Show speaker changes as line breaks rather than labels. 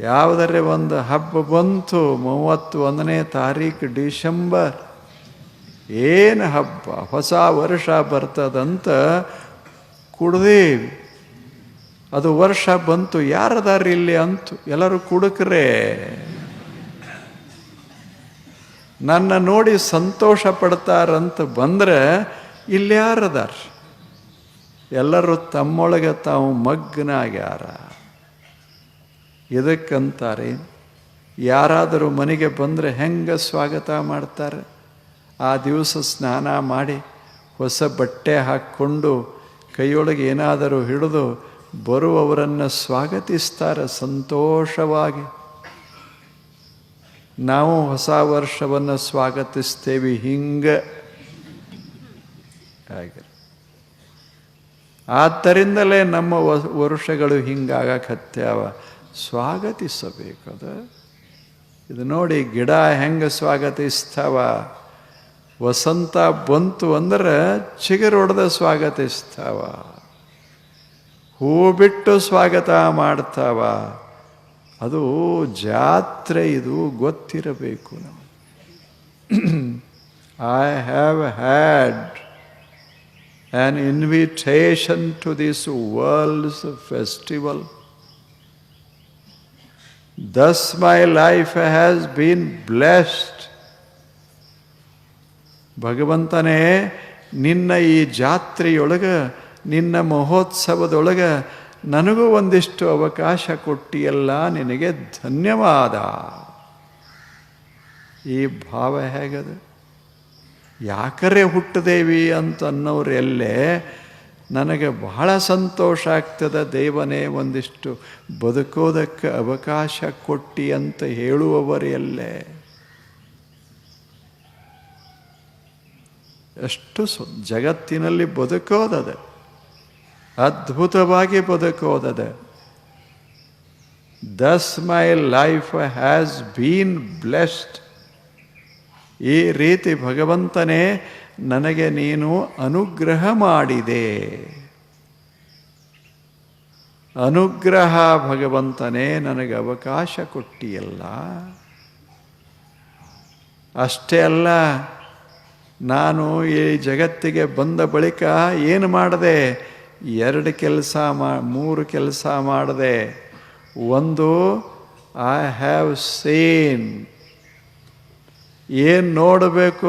ಯಾವುದರೇ ಒಂದು ಹಬ್ಬ ಬಂತು ಮೂವತ್ತು ಒಂದನೇ ತಾರೀಕು ಡಿಸೆಂಬರ್ ಏನು ಹಬ್ಬ? ಹೊಸ ವರ್ಷ ಬರ್ತದಂತ ಕುಡ್ದೇವಿ. ಅದು ವರ್ಷ ಬಂತು, ಯಾರದಾರ ಇಲ್ಲಿ ಅಂತು? ಎಲ್ಲರೂ ಕುಡುಕ್ರೆ. ನನ್ನ ನೋಡಿ ಸಂತೋಷ ಪಡ್ತಾರಂತ ಬಂದ್ರೆ ಇಲ್ಲಿ ಯಾರದಾರ? ಎಲ್ಲರೂ ತಮ್ಮೊಳಗೆ ತಾವು ಮಗ್ನಾಗ್ಯಾರ. ಇದಕ್ಕಂತಾರೆ ಯಾರಾದರೂ ಮನೆಗೆ ಬಂದರೆ ಹೆಂಗೆ ಸ್ವಾಗತ ಮಾಡ್ತಾರೆ? ಆ ದಿವಸ ಸ್ನಾನ ಮಾಡಿ ಹೊಸ ಬಟ್ಟೆ ಹಾಕ್ಕೊಂಡು ಕೈಯೊಳಗೆ ಏನಾದರೂ ಹಿಡಿದು ಬರುವವರನ್ನು ಸ್ವಾಗತಿಸ್ತಾರೆ ಸಂತೋಷವಾಗಿ. ನಾವು ಹೊಸ ವರ್ಷವನ್ನು ಸ್ವಾಗತಿಸ್ತೇವೆ ಹಿಂಗೆ. ಆದ್ದರಿಂದಲೇ ನಮ್ಮ ವರ್ಷಗಳು ಹಿಂಗಾಗಕ್ಕೆ ಹಿಂಗಾಗಕತ್ಯಾವ ಸ್ವಾಗತಿಸಬೇಕದ? ಇದು ನೋಡಿ, ಗಿಡ ಹೆಂಗೆ ಸ್ವಾಗತಿಸ್ತಾವ? ವಸಂತ ಬಂತು ಅಂದ್ರೆ ಚಿಗುರೊಡೆದ ಸ್ವಾಗತಿಸ್ತಾವ. ಹೂ ಬಿಟ್ಟು ಸ್ವಾಗತ ಮಾಡ್ತಾವ. ಅದು ಜಾತ್ರೆ, ಇದು ಗೊತ್ತಿರಬೇಕು ನಾವು I have had an invitation to this world's festival. Thus my life has been blessed. ಭಗವಂತನೇ, ನಿನ್ನ ಈ ಜಾತ್ರೆಯೊಳಗೆ, ನಿನ್ನ ಮಹೋತ್ಸವದೊಳಗೆ ನನಗೂ ಒಂದಿಷ್ಟು ಅವಕಾಶ ಕೊಟ್ಟಿಯಲ್ಲ, ನಿನಗೆ ಧನ್ಯವಾದ ಈ ಭಾವ ಹೇಗದು ಯಾಕರೆ ಹುಟ್ಟದೇವಿ ಅಂತ ಅನ್ನೋರೆಲ್ಲೇ ನನಗೆ ಬಹಳ ಸಂತೋಷ ಆಗ್ತದೆ, ದೇವನೇ ಒಂದಿಷ್ಟು ಬದುಕೋದಕ್ಕೆ ಅವಕಾಶ ಕೊಟ್ಟಿ ಅಂತ ಹೇಳುವವರೆಲ್ಲೇ ಎಷ್ಟು ಜಗತ್ತಿನಲ್ಲಿ ಬದುಕೋದದೆ, ಅದ್ಭುತವಾಗಿ ಬದುಕೋದದೆ. Thus my life has been blessed ಈ ರೀತಿ ಭಗವಂತನೇ ನನಗೆ ನೀನು ಅನುಗ್ರಹ ಮಾಡಿದೆ. ಅನುಗ್ರಹ ಭಗವಂತನೇ ನನಗೆ ಅವಕಾಶ ಕೊಟ್ಟಿಯಲ್ಲ. ಅಷ್ಟೇ ಅಲ್ಲ, ನಾನು ಈ ಜಗತ್ತಿಗೆ ಬಂದ ಬಳಿಕ ಏನು ಮಾಡಿದೆ, ಎರಡು ಕೆಲಸ ಮಾ, ಮೂರು ಕೆಲಸ ಮಾಡಿದೆ, ಒಂದು ಐ ಹ್ಯಾವ್ ಸೀನ್ ಏನು ನೋಡಬೇಕು?